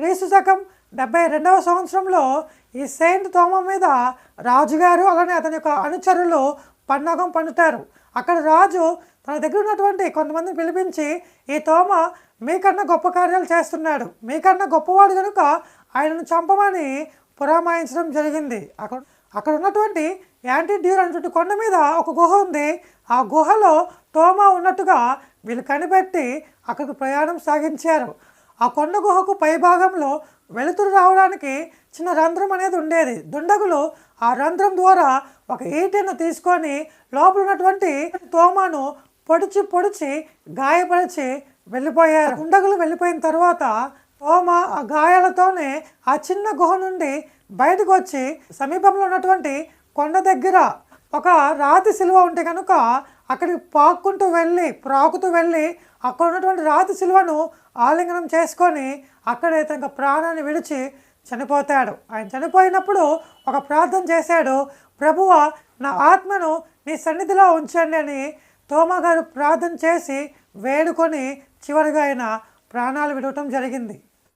క్రీస్తు శకం డెబ్బై రెండవ సంవత్సరంలో ఈ సెయింట్ తోమ మీద రాజుగారు అలానే అతని యొక్క అనుచరులు పన్నాగం పండుతారు. అక్కడ రాజు తన దగ్గర ఉన్నటువంటి కొంతమందిని పిలిపించి ఈ తోమ మీకన్నా గొప్ప కార్యాలు చేస్తున్నాడు. మీకన్నా గొప్పవాడు కనుక ఆయనను చంపమని పురామాయించడం జరిగింది. అక్కడ అక్కడ ఉన్నటువంటి యాంటీ డ్యూర్ అనేటువంటి కొండ మీద ఒక గుహ ఉంది. ఆ గుహలో తోమ ఉన్నట్టుగా వీళ్ళు కనిపెట్టి అక్కడికి ప్రయాణం సాగించారు. ఆ కొండ గుహకు పైభాగంలో వెలుతురు రావడానికి చిన్న రంధ్రం అనేది ఉండేది. దుండగులు ఆ రంధ్రం ద్వారా ఒక ఈటెను తీసుకొని లోపల ఉన్నటువంటి తోమాను పొడిచి పొడిచి గాయపరిచి వెళ్ళిపోయారు. దుండగులు వెళ్ళిపోయిన తర్వాత తోమ ఆ గాయాలతోనే ఆ చిన్న గుహ నుండి బయటకు వచ్చి సమీపంలో ఉన్నటువంటి కొండ దగ్గర ఒక రాతి సిలువ ఉంటే కనుక అక్కడికి పాక్కుంటూ వెళ్ళి ప్రాకుతూ వెళ్ళి అక్కడ ఉన్నటువంటి రాతి సిలువను ఆలింగనం చేసుకొని అక్కడే తన ప్రాణాన్ని విడిచి చనిపోతాడు. ఆయన చనిపోయినప్పుడు ఒక ప్రార్థన చేశాడు ప్రభువ నా ఆత్మను నీ సన్నిధిలో ఉంచండి అని తోమా గారు ప్రార్థన చేసి వేడుకొని చివరిగా ఆయన ప్రాణాలు విడవటం జరిగింది.